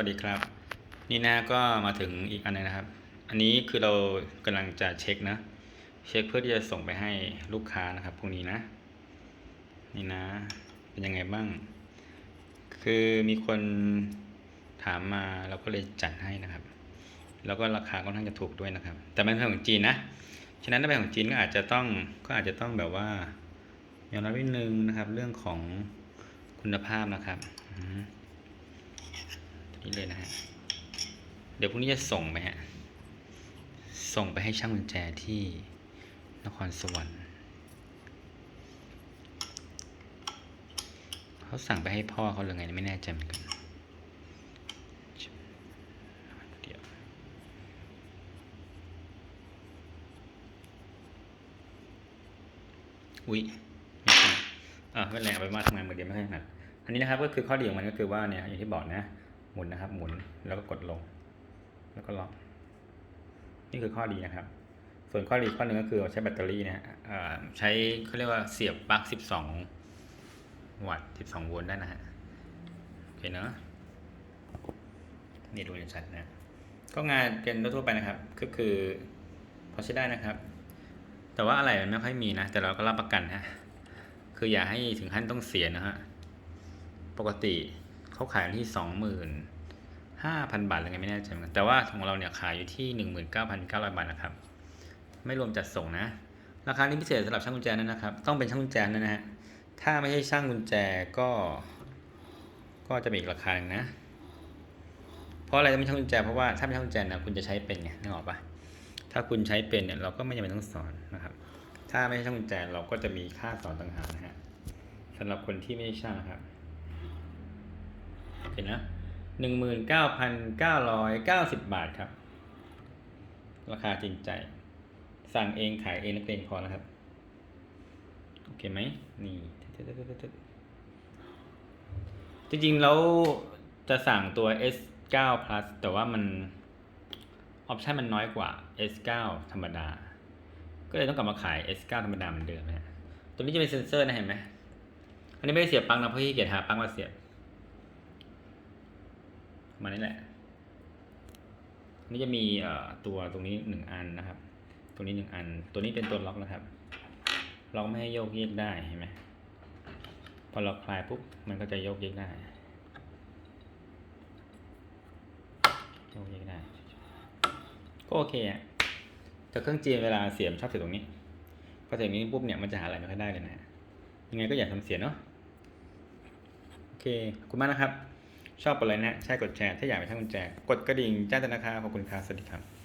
วัสดีครับ นี่นะก็มาถึงอีกอันนึงนะครับ อันนี้คือเรากำลังจะเช็คนะ เช็คเพื่อที่จะส่งไปให้ลูกค้านะครับพวกนี้นะ นี่นะ เป็นยังไงบ้าง คือมีคนถามมาเราก็เลยจัดให้นะครับ แล้วก็ราคาค่อนข้างจะถูกด้วยนะครับ แต่มันเป็นของจีนนะ ฉะนั้นถ้าเป็นของจีนก็อาจจะต้องก็อาจจะต้องแบบว่ายอมรับนิดนึงนะครับ เรื่องของคุณภาพนะครับอื นี่เลยนะฮะ เดี๋ยวพรุ่งนี้จะส่งไปฮะ ส่งไปให้ช่างกุญแจที่นครสวรรค์เขาสั่งไปให้พ่อเขาหรือไงไม่แน่ใจเหมือนกันอุ๊ยอ่าไม่เป็นไรเอาไปนว่าทำงานมือเดียวไม่ค่อยถนัดอันนี้นะครับก็คือข้อดีของมันก็คือว่าเนี่ยอย่างที่บอกนะ หมุนนะครับ หมุนแล้วก็กดลง แล้วก็ล็อก นี่คือข้อดีนะครับ ส่วนข้อดีข้อหนึ่งก็คือใช้แบตเตอรี่นะฮะใช้เขาเรียกว่าเสียบปลั๊ก 12 วัตต์ 12 โวลต์ได้นะฮะ โอเคเนาะนี่ดูชัดนะ ก็งานเป็นทั่วไปนะครับ ก็คือพอใช้ได้นะครับ แต่ว่าอะไรมันไม่ค่อยมีนะ แต่เราก็รับประกันนะคืออย่าให้ถึงขั้นต้องเสียนะฮะ ปกติ เขาขายที่สองหมื่นห้าพันบาทอะไรเงี้ยไม่แน่ใจเหมือนกันแต่ว่าของเราเนี่ยขายอยู่ที่หนึ่งหมื่นเก้าพันเก้าร้อยบาทนะครับ ไม่รวมจัดส่งนะ ราคานี้พิเศษสำหรับช่างกุญแจนั้นนะครับ ต้องเป็นช่างกุญแจนั้นนะฮะถ้าไม่ใช่ช่างกุญแจก็ ก็จะมีอีกราคาหนึ่งนะ เพราะอะไรต้องเป็นช่างกุญแจเพราะว่าถ้าเป็นช่างกุญแจนะคุณจะใช้เป็นไงนึกออกปะถ้าคุณใช้เป็นเนี่ยเราก็ไม่จำเป็นต้องสอนนะครับ ถ้าไม่ใช่ช่างกุญแจเราก็จะมีค่าสอนต่างหากนะฮะสำหรับคนที่ไม่ใช่ช่างนะครับ เห็นนะหนึ่งหมื่นเก้าพันเก้าร้อยเก้าสิบบาทครับ ราคาจริงใจ สั่งเองขายเองนักเลงพอนะครับ โอเคไหมนี่จริงๆแล้วจะสั่งตัว S9 plus แต่ว่ามัน ออปชันมันน้อยกว่า S9 ธรรมดา ก็เลยต้องกลับมาขาย S9 ธรรมดาเหมือนเดิมนะฮะตัวนี้จะเป็นเซนเซอร์นะเห็นไหมอันนี้ไม่ได้เสียบปลั๊กนะเพราะขี้เกียจหาปลั๊กมาเสียบ มานี่แหละนี่จะมีเอ่อตัวตรงนี้หนึ่งอันนะครับ ตรงนี้หนึ่งอัน ตัวนี้เป็นตัวล็อกนะครับ ล็อกไม่ให้โยกเยกได้เห็นไหมพอเราคลายปุ๊บมันก็จะโยกเยกได้โยกเยกได้ก็โอเคอะแต่เครื่องจีนเวลาเสียมชอบเสียตรงนี้พอเสียบอย่างนี้ปุ๊บเนี่ยมันจะหาอะไรไม่ค่อยได้เลยนะฮะยังไงก็อย่าทำเสียเนาะโอเคขอบคุณมากนะครับ ชอบอะไรนะใช่กดแชร์ถ้าอยากไปทั้งกุญแจกดกระดิ่งแจ้งเตือนนะครับขอบคุณครับสวัสดีครับ